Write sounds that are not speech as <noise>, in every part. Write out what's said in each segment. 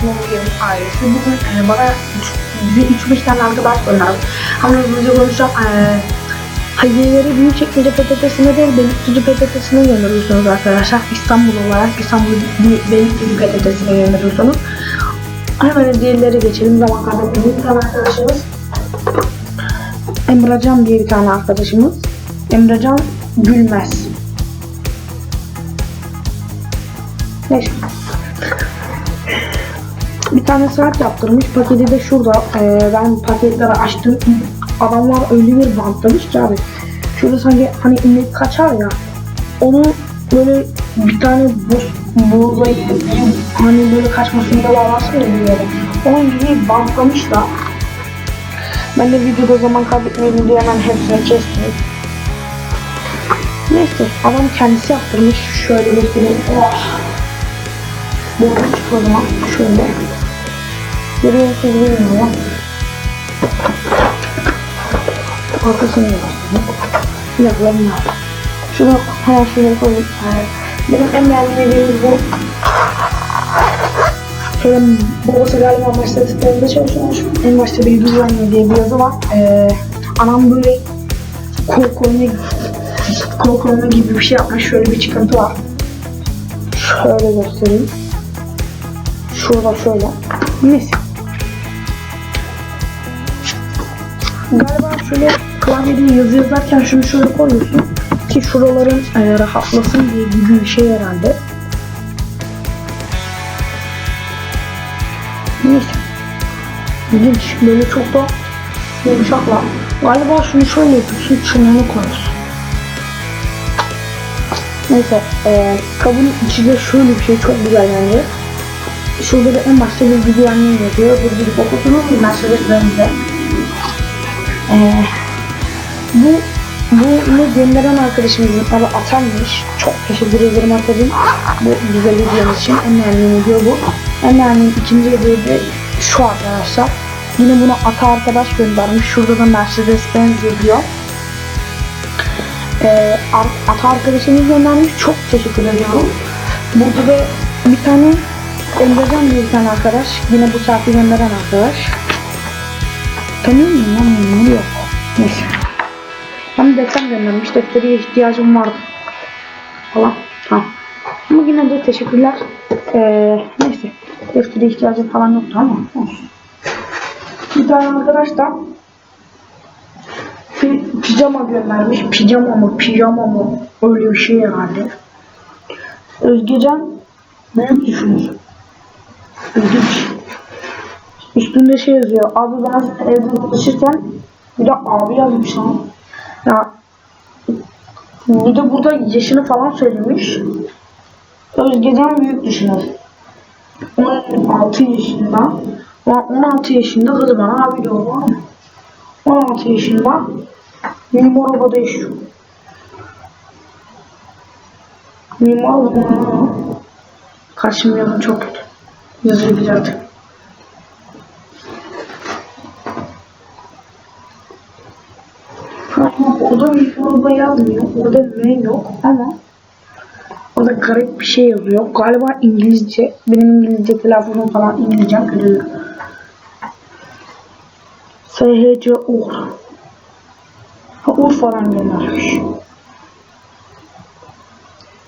Snowy'in ailesi bugün e, bana üç- bize 3-5 tane arkadaş gönderdi. Ama hızlıca konuşacağım. E, hediyeleri Büyükçekmece PTT'sine değil Beylikdüzü PTT'sine gönderiyorsunuz arkadaşlar. İstanbul olarak İstanbul Büyük- Beylikdüzü PTT'sine gönderiyorsunuz. Hemen hediyeleri geçelim. Zaman kaybetmeyin. Bir tane arkadaşımız Emrecan diye bir tane arkadaşımız. Emrecan Gülmez. Neyse. Bir tane saat yaptırmış. Paketi de şurada. Ee, ben paketleri açtım. Adamlar öyle bir bantlamış ki abi. Şurada sanki hani inek kaçar ya. Onu böyle bir tane buz buğdayı hani böyle kaçmasını da bağlasın ya bir yere. Onun gibi bantlamış da. Ben de videoda zaman kaybetmeyelim diye hemen hepsini kestim. Neyse adam kendisi yaptırmış. Şöyle göstereyim. Oh. Burada çık o zaman. Şöyle. Görüyor musunuz bilmiyorum. Arkasını yapalım. Yapalım ya. Şunu şuraya koyayım. Evet. Benim en beğendiğim bu. Şöyle babası galiba başta sporunda çalışıyormuş. En başta bir düzenli diye bir yazı var. Ee, anam böyle kol koyma gibi bir şey yapmış. Şöyle bir çıkıntı var. Şöyle göstereyim. Şurada şöyle. Neyse. Galiba şöyle klavyede yazı yazarken şunu şöyle koyuyorsun ki şuraların e, rahatlasın diye gibi bir şey herhalde. Neyse. İlginç. Böyle çok da yumuşakla. Galiba şunu şöyle yapıyorsun, çınını koyuyorsun. Neyse, e, kabın içinde şöyle bir şey çok güzel bence. Şurada da en başta bir güvenliği yazıyor. Bir gidip okutunuz Mercedes Benz'de. E, bu bunu gönderen arkadaşımızın adı Atan'mış. Çok teşekkür ederim Atan'ın. Bu güzel hediyeniz için. Beğendiğim video bu. Beğendiğim ikinci hediye de şu arkadaşlar. Yine bunu Ata arkadaş göndermiş. Şurada da Mercedes Benz yazıyor. Ee, Ata arkadaşımız göndermiş. Çok teşekkür ediyorum. Burada da bir tane Emrecan bir tane arkadaş. Yine bu saati gönderen arkadaş. Tanıyor muyum lan bunu? Yok. Neyse. Bana defter göndermiş. Deftere ihtiyacım vardı. Falan. Tamam. Ama yine de teşekkürler. Ee, neyse. Deftere ihtiyacım falan yoktu ama olsun. Bir tane arkadaş da bir pijama göndermiş. Pijama mı, pijama mı? Öyle bir şey herhalde. Özgecan büyük düşünür. İlginç. Üstünde şey yazıyor. Abi ben evde çalışırken bir de abi yazmış lan. Ya bir de burada yaşını falan söylemiş. Özgecan büyük düşünür. 16 yaşında. Ulan 16 yaşında kız bana abi diyor lan. 16 yaşında mimar obada yaşıyor. Mimar obada. Karşım yazım çok kötü. Yazıyor güzeldi. Orada mimar oba yazmıyor. Orada M yok ama Orada garip bir şey yazıyor. Galiba İngilizce. Benim İngilizce telefonum falan İngilizce kötü. SHC Ur. Ha, Urfa'dan göndermiş.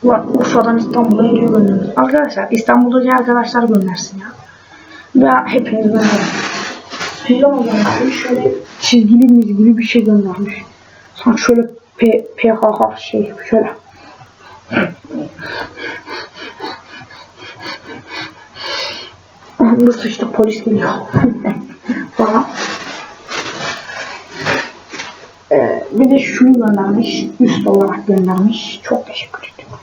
Ulan Urfa'dan İstanbul'a hediye göndermiş. Arkadaşlar İstanbul'daki arkadaşlar göndersin ya. Veya hepiniz gönderin. Pijama göndermiş. Şöyle çizgili mizgili bir şey göndermiş. Sanki şöyle P, PHH şey şöyle. Nasıl işte polis geliyor <laughs> falan. Ee, bir de şunu göndermiş. Üst olarak göndermiş. Çok teşekkür ediyorum.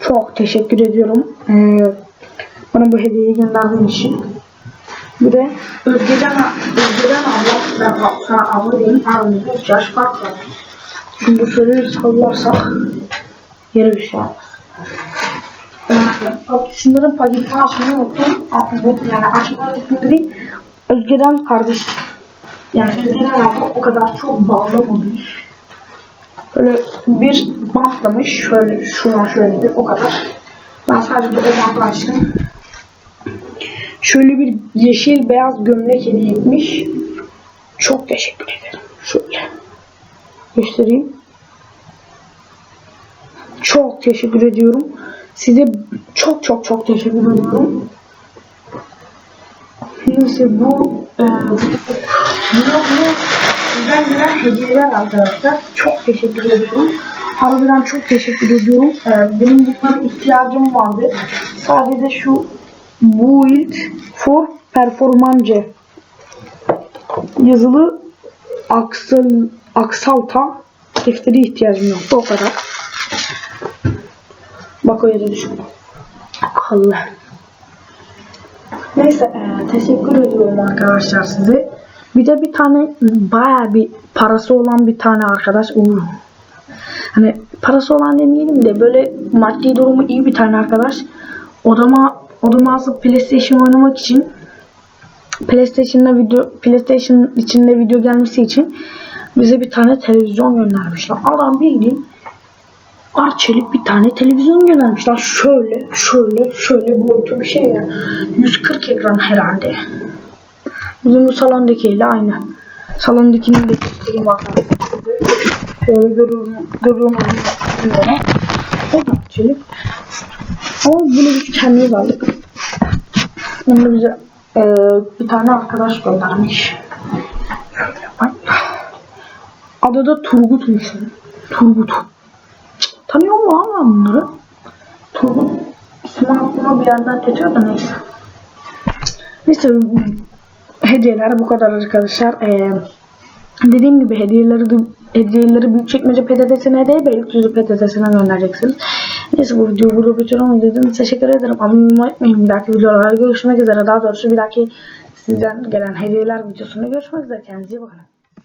Çok teşekkür ediyorum. Ee, bana bu hediyeyi gönderdiğin için. Bir de Özgecan, Özgecan abla, ben sana abla diyeyim, aramızda 3 yaş fark var. Şimdi bu soruyu sallarsak yere bir şey yapmaz. Şunların paketini açmayı unuttum. Bu yani açmayı unuttum değil. Özge'den kardeş. Yani Özge'den abla o kadar çok bağlamamış. Böyle bir bantlamış. Şöyle şuna şöyle bir o kadar. Ben sadece bandı açtım. Şöyle bir yeşil beyaz gömlek hediye etmiş. Çok teşekkür ederim. Şöyle göstereyim. Çok teşekkür ediyorum. Size çok çok çok teşekkür ediyorum. Neyse bu e, bu sizden gelen hediyeler arkadaşlar. Çok teşekkür ediyorum. Harbiden çok teşekkür ediyorum. E, benim bunlara ihtiyacım vardı. Sadece şu Build for Performance yazılı aksal, aksalta defteri ihtiyacım yoktu o kadar. Bak o yere düşün. Allah. Neyse e, teşekkür ediyorum arkadaşlar size. Bir de bir tane baya bir parası olan bir tane arkadaş Uğur. Hani parası olan demeyelim de böyle maddi durumu iyi bir tane arkadaş odama odama asıp PlayStation oynamak için PlayStation'da video PlayStation içinde video gelmesi için bize bir tane televizyon göndermişler. Adam bildiğin Arçelik bir tane televizyon göndermişler. Şöyle, şöyle, şöyle boyutu bir şey ya. 140 ekran herhalde. Bizim bu salondakiyle aynı. Salondakinin de göstereyim bakalım. Şöyle görüyorum, görüyorum. Arçelik. Ama bunu biz kendimiz aldık. Bunu bize e, bir tane arkadaş göndermiş. Adı da Turgut'muş. Turgut. Tanıyor mu ama bunları? Turgut ismi aklıma bir yerden geçiyor da neyse. Neyse hediyeler bu kadar arkadaşlar. Ee, dediğim gibi hediyeleri de hediyeleri Büyükçekmece PTT'sine değil Beylikdüzü PTT'sine göndereceksiniz. Neyse bu videoyu burada bitiriyorum. İzlediğiniz için teşekkür ederim. Abone olmayı. Bir dahaki videolarda görüşmek üzere. Daha doğrusu bir dahaki sizden gelen hediyeler videosunda görüşmek üzere. Kendinize iyi bakın.